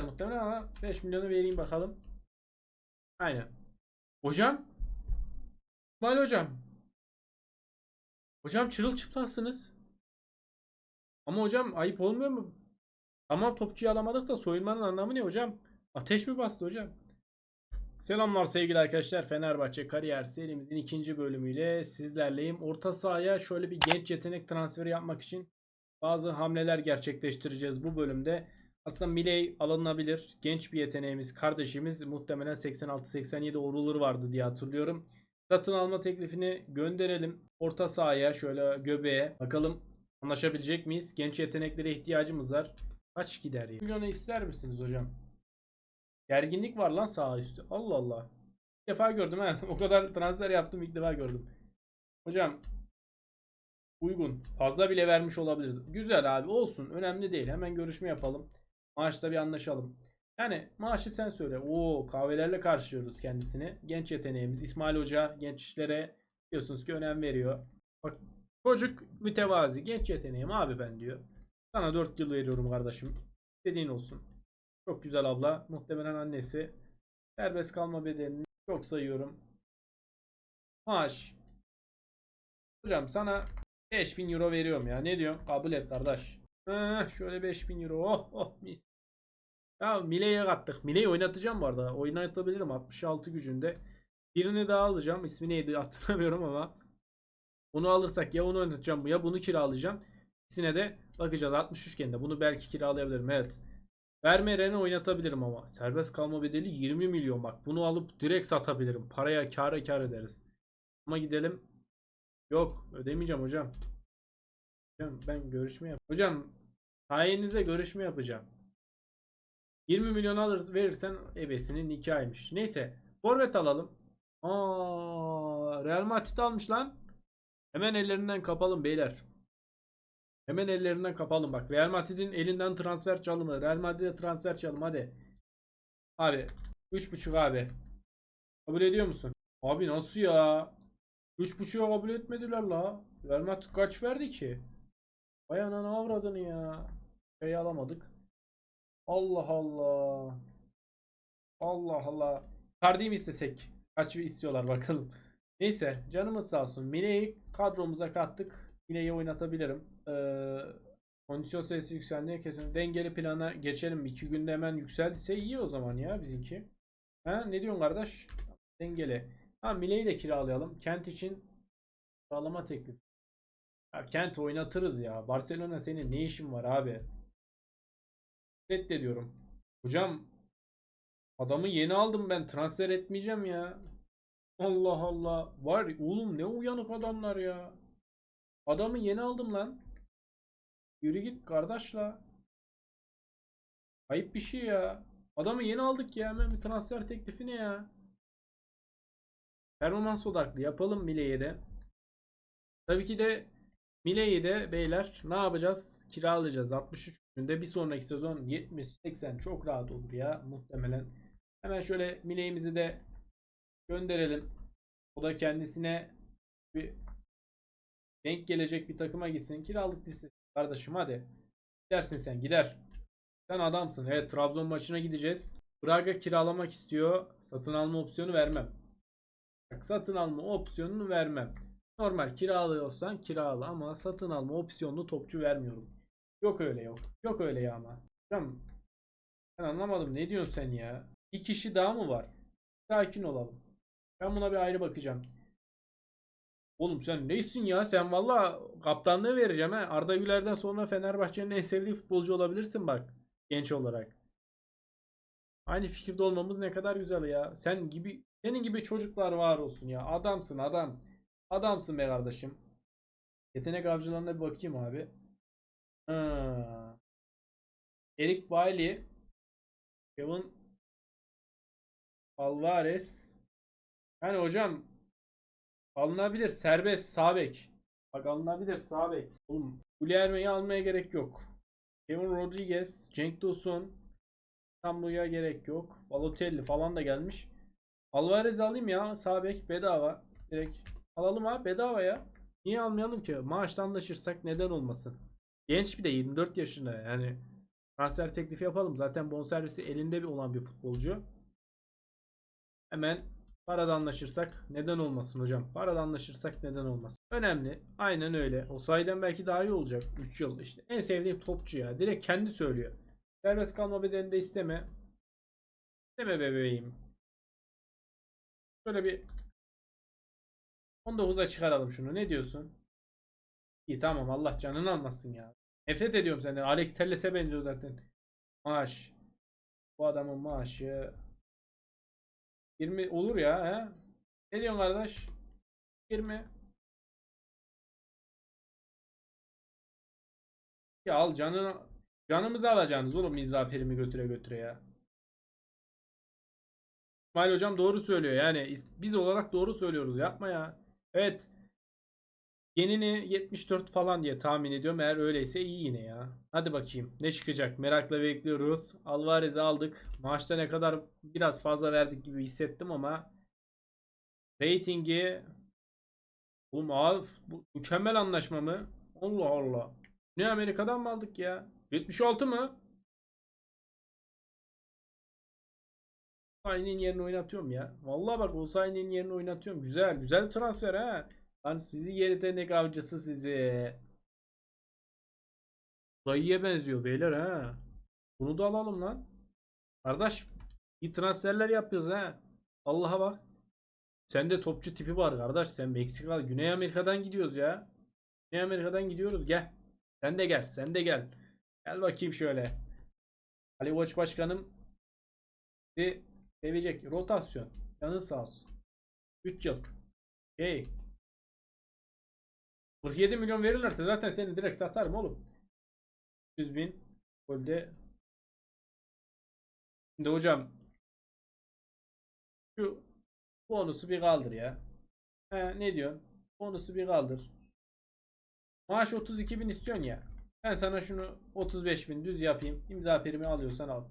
muhtemelen ama 5 milyonu vereyim bakalım. Aynen. Hocam. İsmail hocam. Hocam çırılçıplaksınız. Ama hocam ayıp olmuyor mu? Tamam topçuyu alamadık da soyunmanın anlamı ne hocam? Ateş mi bastı hocam? Selamlar sevgili arkadaşlar. Fenerbahçe kariyer serimizin ikinci bölümüyle sizlerleyim. Orta sahaya şöyle bir genç yetenek transferi yapmak için bazı hamleler gerçekleştireceğiz bu bölümde. Aslında Miley alınabilir. Genç bir yeteneğimiz, kardeşimiz muhtemelen 86-87 orulur vardı diye hatırlıyorum. Satın alma teklifini gönderelim. Orta sahaya şöyle göbeğe bakalım anlaşabilecek miyiz? Genç yeteneklere ihtiyacımız var. Kaç gider ya? Milyonu ister misiniz hocam? Gerginlik var lan sağ üstü. Allah Allah. İlk defa gördüm ha. O kadar transfer yaptım ilk defa gördüm. Hocam uygun. Fazla bile vermiş olabiliriz. Güzel abi olsun. Önemli değil. Hemen görüşme yapalım. Maaşta bir anlaşalım. Yani maaşı sen söyle. Oo kahvelerle karşılıyoruz kendisini. Genç yeteneğimiz İsmail Hoca gençlere diyorsunuz ki önem veriyor. Bak çocuk mütevazi. Genç yeteneğim abi ben diyor. Sana 4 yıl veriyorum kardeşim. Dediğin olsun. Çok güzel abla. Muhtemelen annesi. Serbest kalma bedelini çok sayıyorum. Maaş. Hocam sana 5000 euro veriyorum ya. Ne diyorsun? Kabul et kardeş. Şöyle 5000 euro. Oh oh mis. Ya Mile'ye kattık. Mile'yi oynatacağım bu arada. Oynatabilirim 66 gücünde. Birini daha alacağım. İsmi neydi hatırlamıyorum ama. Bunu alırsak ya onu oynatacağım ya bunu kiralayacağım. İkisine de bakacağız. 63 kendi. Bunu belki kiralayabilirim. Evet. Vermeyen'i oynatabilirim ama. Serbest kalma bedeli 20 milyon bak. Bunu alıp direkt satabilirim. Paraya kâra kâr ederiz. Ama gidelim. Yok ödemeyeceğim hocam. Hocam ben görüşme yap. Hocam sayenizde görüşme yapacağım. 20 milyon alırız verirsen ebesinin nikahıymış. Neyse. Forvet alalım. Aa, Real Madrid almış lan. Hemen ellerinden kapalım beyler. Hemen ellerinden kapalım bak. Real Madrid'in elinden transfer çalımı. Real Madrid'e transfer çalımı hadi. Abi 3.5 abi. Kabul ediyor musun? Abi nasıl ya? 3.5'a kabul etmediler la. Real Madrid kaç verdi ki? Vay ananı avradını ya. Şey alamadık. Allah Allah. Allah Allah. Kardi'yi mi istesek? Kaç bir istiyorlar bakalım. Neyse canımız sağ olsun. Mine'yi kadromuza kattık. Mine'yi oynatabilirim. Ee, kondisyon sayısı yükseldi. Kesin dengeli plana geçelim. İki günde hemen yükseldiyse iyi o zaman ya bizimki. Ha, ne diyorsun kardeş? Dengeli. Ha Mine'yi de kiralayalım. Kent için kiralama teklif. Ya Kent oynatırız ya. Barcelona senin ne işin var abi? Reddediyorum. Hocam adamı yeni aldım ben. Transfer etmeyeceğim ya. Allah Allah. Var oğlum ne uyanık adamlar ya. Adamı yeni aldım lan. Yürü git kardeş la. Ayıp bir şey ya. Adamı yeni aldık ya. Hemen bir transfer teklifi ne ya? Performans odaklı yapalım Mile'ye de. Tabii ki de Mile'yi de beyler ne yapacağız? Kiralayacağız. 63 günde bir sonraki sezon 70-80 çok rahat olur ya muhtemelen. Hemen şöyle Mile'imizi de gönderelim. O da kendisine bir denk gelecek bir takıma gitsin. Kiralık listesi kardeşim hadi. Gidersin sen gider. Sen adamsın. Evet Trabzon maçına gideceğiz. Braga kiralamak istiyor. Satın alma opsiyonu vermem. Bak, satın alma opsiyonunu vermem. Normal kiralıyorsan kirala ama satın alma opsiyonlu topçu vermiyorum. Yok öyle yok. Yok öyle ya ama. Tamam. Ben anlamadım. Ne diyorsun sen ya? Bir kişi daha mı var? Sakin olalım. Ben buna bir ayrı bakacağım. Oğlum sen neysin ya? Sen valla kaptanlığı vereceğim ha. Arda Güler'den sonra Fenerbahçe'nin en sevdiği futbolcu olabilirsin bak. Genç olarak. Aynı fikirde olmamız ne kadar güzel ya. Sen gibi senin gibi çocuklar var olsun ya. Adamsın adam. Adamsın be kardeşim. Yetenek avcılarına bir bakayım abi. Ha. Eric Bailey, Kevin Alvarez. Yani hocam alınabilir serbest sağ bek. Bak alınabilir sağ bek. Oğlum Guilherme'yi almaya gerek yok. Kevin Rodriguez, Cenk Tosun Sambu'ya gerek yok. Balotelli falan da gelmiş. Alvarez alayım ya sağ bek bedava. Direkt alalım abi bedava ya. Niye almayalım ki? Maaşla anlaşırsak neden olmasın? Genç bir de 24 yaşında yani. transfer teklifi yapalım. Zaten bonservisi elinde bir olan bir futbolcu. Hemen parada anlaşırsak neden olmasın hocam? Parada anlaşırsak neden olmasın? Önemli. Aynen öyle. O sayeden belki daha iyi olacak. 3 yıl işte. En sevdiğim topçu ya. Direkt kendi söylüyor. Serbest kalma bedelini de isteme. İsteme bebeğim. Şöyle bir 19'a çıkaralım şunu. Ne diyorsun? İyi tamam Allah canını almasın ya. Nefret ediyorum senden. Alex Telles'e benziyor zaten. Maaş. Bu adamın maaşı 20 olur ya he? Ne diyorsun kardeş? 20. Ya al canını canımızı alacaksınız oğlum imza perimi götüre götüre ya. İsmail hocam doğru söylüyor yani biz olarak doğru söylüyoruz yapma ya. Evet. Yenini 74 falan diye tahmin ediyorum. Eğer öyleyse iyi yine ya. Hadi bakayım. Ne çıkacak? Merakla bekliyoruz. Alvarez'i aldık. Maaşta ne kadar biraz fazla verdik gibi hissettim ama ratingi Oğlum abi bu mükemmel anlaşma mı? Allah Allah. Ne Amerika'dan mı aldık ya? 76 mı? Osayi'nin yerini oynatıyorum ya. Vallahi bak Osayi'nin yerini oynatıyorum. Güzel. Güzel transfer ha. Lan sizi yetenek avcısı sizi. Dayıya benziyor beyler ha. Bunu da alalım lan. Kardeş iyi transferler yapıyoruz ha. Allah'a bak. Sende topçu tipi var kardeş. Sen Meksika, Güney Amerika'dan gidiyoruz ya. Güney Amerika'dan gidiyoruz. Gel. Sen de gel. Sen de gel. Gel bakayım şöyle. Ali Koç Başkanım sizi sevecek. Rotasyon. Canın sağ olsun. 3 yıl. Hey. 47 milyon verirlerse zaten seni direkt satarım oğlum. 100 bin golde. Şimdi hocam şu bonusu bir kaldır ya. He, ne diyorsun? Bonusu bir kaldır. Maaş 32 bin istiyorsun ya. Ben sana şunu 35 bin düz yapayım. İmza primi alıyorsan al.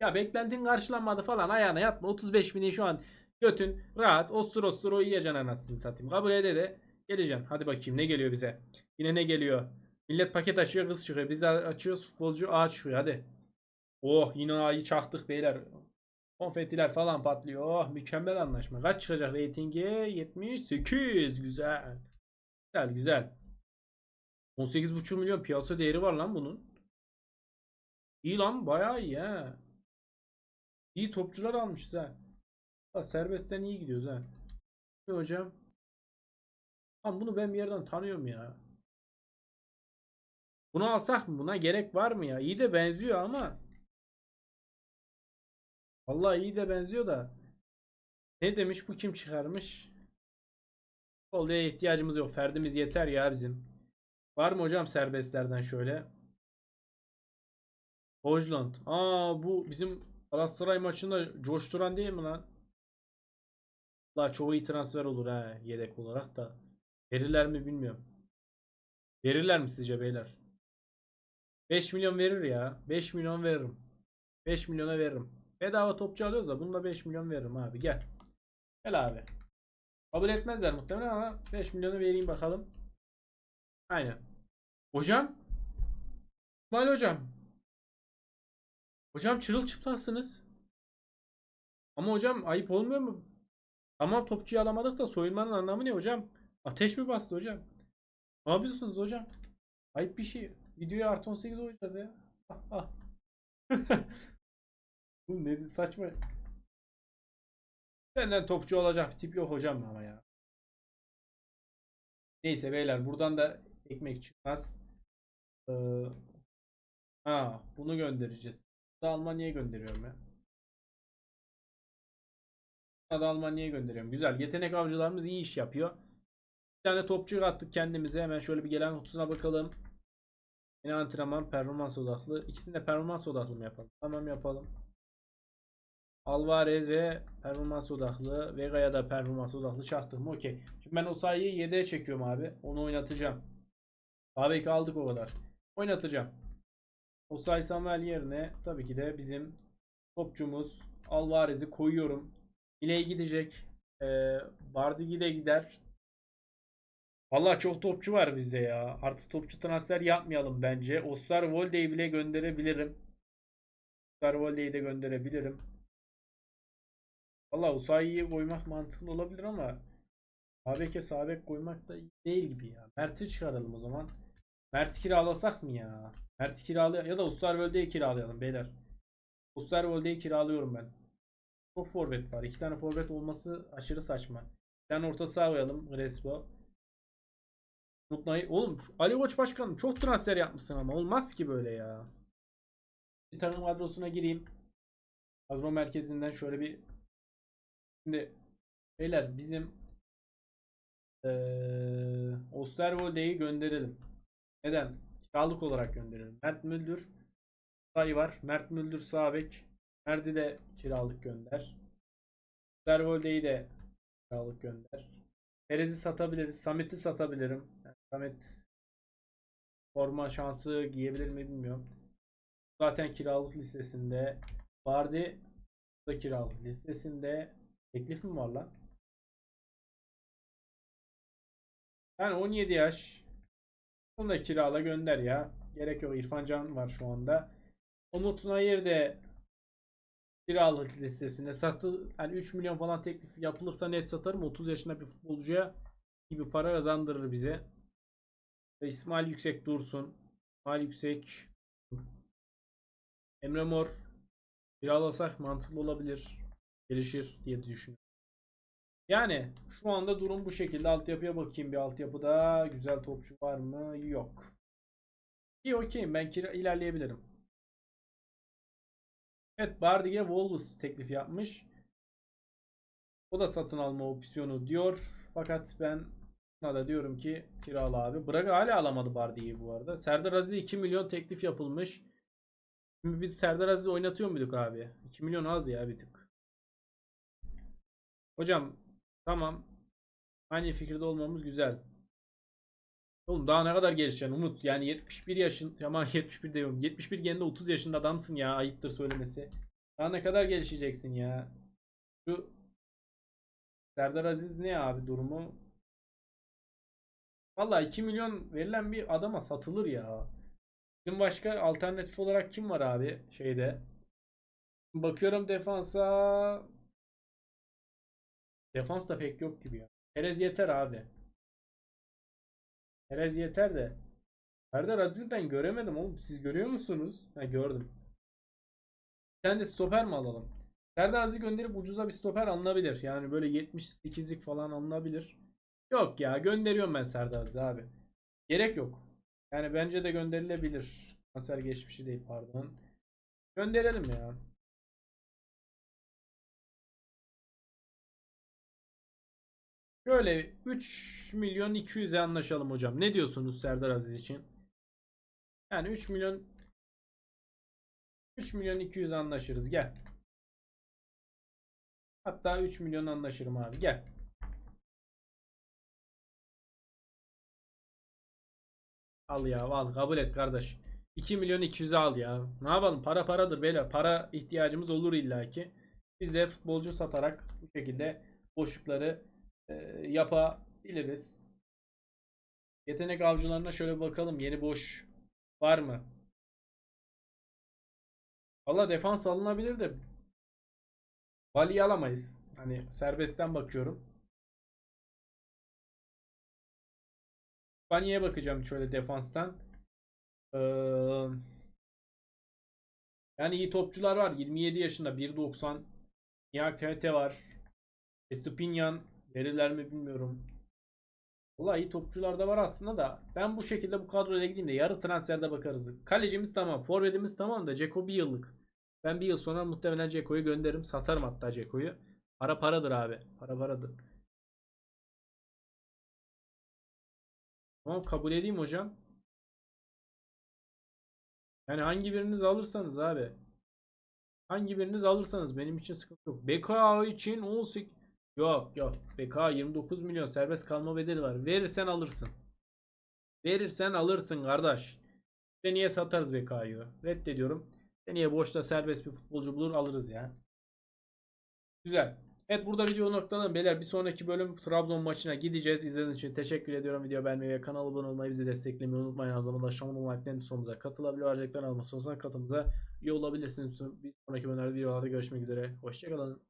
Ya beklentin karşılanmadı falan ayağına yatma. 35 bini şu an götün rahat ostur ostur uyuyacaksın anasını satayım. Kabul ede de geleceksin. Hadi bakayım ne geliyor bize. Yine ne geliyor? Millet paket açıyor kız çıkıyor. Biz açıyoruz futbolcu A çıkıyor hadi. Oh yine A'yı çaktık beyler. Konfetiler falan patlıyor. Oh mükemmel anlaşma. Kaç çıkacak reytingi? 78. Güzel. Güzel güzel. 18,5 milyon piyasa değeri var lan bunun. İyi lan bayağı iyi ha. İyi topçular almışız ha. Ha, serbestten iyi gidiyoruz ha. Ne hocam? Lan bunu ben bir yerden tanıyorum ya. Bunu alsak mı? Buna gerek var mı ya? İyi de benziyor ama. Vallahi iyi de benziyor da. Ne demiş bu kim çıkarmış? Oluyor ihtiyacımız yok. Ferdimiz yeter ya bizim. Var mı hocam serbestlerden şöyle? Hojland. Aa bu bizim Galatasaray maçında coşturan değil mi lan? La çoğu iyi transfer olur ha yedek olarak da. Verirler mi bilmiyorum. Verirler mi sizce beyler? 5 milyon verir ya. 5 milyon veririm. 5 milyona veririm. Bedava topçu alıyoruz da bununla 5 milyon veririm abi gel. Gel abi. Kabul etmezler muhtemelen ama 5 milyonu vereyim bakalım. Aynen. Hocam. İsmail hocam. Hocam çırılçıplaksınız. Ama hocam ayıp olmuyor mu? Tamam topçuyu alamadık da soyunmanın anlamı ne hocam? Ateş mi bastı hocam? Ne yapıyorsunuz hocam? Ayıp bir şey. Videoya artı 18 oynayacağız ya. Bu ne saçma. Benden topçu olacak bir tip yok hocam ama ya. Neyse beyler buradan da ekmek çıkmaz. Ee, ha bunu göndereceğiz. Almanya'ya gönderiyorum ya. Da Almanya'ya gönderiyorum. Güzel. Yetenek avcılarımız iyi iş yapıyor. Bir tane topçu attık kendimize. Hemen şöyle bir gelen kutusuna bakalım. Yine antrenman performans odaklı. İkisini de performans odaklı mı yapalım? Tamam yapalım. Alvarez'e performans odaklı. Vega'ya da performans odaklı çaktım. Okey. Şimdi ben o sayıyı 7'ye çekiyorum abi. Onu oynatacağım. Ki aldık o kadar. Oynatacağım. Osay Samuel yerine tabii ki de bizim topçumuz Alvarez'i koyuyorum. İle'ye gidecek. Ee, Bardigi de gider. Vallahi çok topçu var bizde ya. Artık topçu transfer yapmayalım bence. Osterwolde'yi bile gönderebilirim. Osterwolde'yi de gönderebilirim. Vallahi Usayi'yi koymak mantıklı olabilir ama Sabek'e Sabek koymak da değil gibi ya. Mert'i çıkaralım o zaman. Mert'i kiralasak mı ya? Mert'i kiralayalım ya da Osterwolde'yi kiralayalım beyler. Osterwolde'yi kiralıyorum ben. Çok forvet var. İki tane forvet olması aşırı saçma. Bir orta saha koyalım. Crespo. Mutlu'yu oğlum Ali Koç başkanım çok transfer yapmışsın ama olmaz ki böyle ya. Bir takım kadrosuna gireyim. Kadro merkezinden şöyle bir şimdi beyler bizim eee Osterwolde'yi gönderelim. Neden? Kiralık olarak gönderelim. Mert Müldür sayı var. Mert Müldür sağ bek. Mert'i de kiralık gönder. Osterwolde'yi de kiralık gönder. Perez'i satabiliriz. Samet'i satabilirim. Yani Samet forma şansı giyebilir mi bilmiyorum. Zaten kiralık listesinde. Vardy da kiralık listesinde. Teklif mi var lan? Yani 17 yaş. Bunu da kirala gönder ya. Gerek yok. İrfan Can var şu anda. Umut Nayır de kiralık listesinde satı yani 3 milyon falan teklif yapılırsa net satarım. 30 yaşında bir futbolcuya gibi para kazandırır bize. Ve İsmail Yüksek dursun. İsmail Yüksek Emre Mor kiralasak mantıklı olabilir. Gelişir diye düşünüyorum. Yani şu anda durum bu şekilde. Altyapıya bakayım bir altyapıda. Güzel topçu var mı? Yok. İyi okeyim. Ben ilerleyebilirim. Evet Bardi'ye Wolves teklif yapmış. O da satın alma opsiyonu diyor. Fakat ben buna da diyorum ki kirala abi. Braga hala alamadı Bardi'yi bu arada. Serdar Aziz 2 milyon teklif yapılmış. Şimdi biz Serdar Aziz'i oynatıyor muyduk abi? 2 milyon az ya bir tık. Hocam tamam. Aynı fikirde olmamız güzel. Oğlum daha ne kadar gelişeceksin Umut? Yani 71 yaşın ama 71 diyorum. 71 geninde 30 yaşında adamsın ya. Ayıptır söylemesi. Daha ne kadar gelişeceksin ya? Şu Serdar Aziz ne abi durumu? Vallahi 2 milyon verilen bir adama satılır ya. Bizim başka alternatif olarak kim var abi şeyde? Bakıyorum defansa Defans da pek yok gibi ya. Perez yeter abi. Perez yeter de. Serdar Aziz'i ben göremedim oğlum. Siz görüyor musunuz? Ha gördüm. Bir de stoper mi alalım? Serdar Aziz'i gönderip ucuza bir stoper alınabilir. Yani böyle 78'lik falan alınabilir. Yok ya gönderiyorum ben Serdar Aziz'i abi. Gerek yok. Yani bence de gönderilebilir. Transfer geçmişi değil pardon. Gönderelim ya. Şöyle 3 milyon 200'e anlaşalım hocam. Ne diyorsunuz Serdar Aziz için? Yani 3 milyon 3 milyon 200 anlaşırız. Gel. Hatta 3 milyon anlaşırım abi. Gel. Al ya al kabul et kardeş. 2 milyon 200'e al ya. Ne yapalım? Para paradır beyler. Para ihtiyacımız olur illaki. Biz de futbolcu satarak bu şekilde boşlukları e, yapabiliriz. Yetenek avcılarına şöyle bakalım. Yeni boş var mı? Valla defans alınabilir de Bali'yi alamayız. Hani serbestten bakıyorum. Baniye bakacağım şöyle defanstan. Ee, yani iyi topçular var. 27 yaşında 1.90 Nihat TT var. Estupinyan verirler mi bilmiyorum. Valla iyi topçular da var aslında da ben bu şekilde bu kadroyla gideyim de yarı transferde bakarız. Kalecimiz tamam. Forvetimiz tamam da Ceko bir yıllık. Ben bir yıl sonra muhtemelen Ceko'yu gönderirim. Satarım hatta Ceko'yu. Para paradır abi. Para paradır. Tamam kabul edeyim hocam. Yani hangi biriniz alırsanız abi. Hangi biriniz alırsanız benim için sıkıntı yok. BK için 18 Yok yok. BK 29 milyon serbest kalma bedeli var. Verirsen alırsın. Verirsen alırsın kardeş. Seneye satarız BK'yı. Reddediyorum. Seneye boşta serbest bir futbolcu bulur alırız ya. Güzel. Evet burada video noktalayalım beyler. Bir sonraki bölüm Trabzon maçına gideceğiz. İzlediğiniz için teşekkür ediyorum. Video beğenmeyi ve kanala abone olmayı bizi desteklemeyi unutmayın. Aynı zamanda aşağıdan like'lerin sonumuza katılabilir. Ayrıca almak istiyorsanız katılımıza üye olabilirsiniz. Bir sonraki bölümlerde videolarda görüşmek üzere. Hoşçakalın.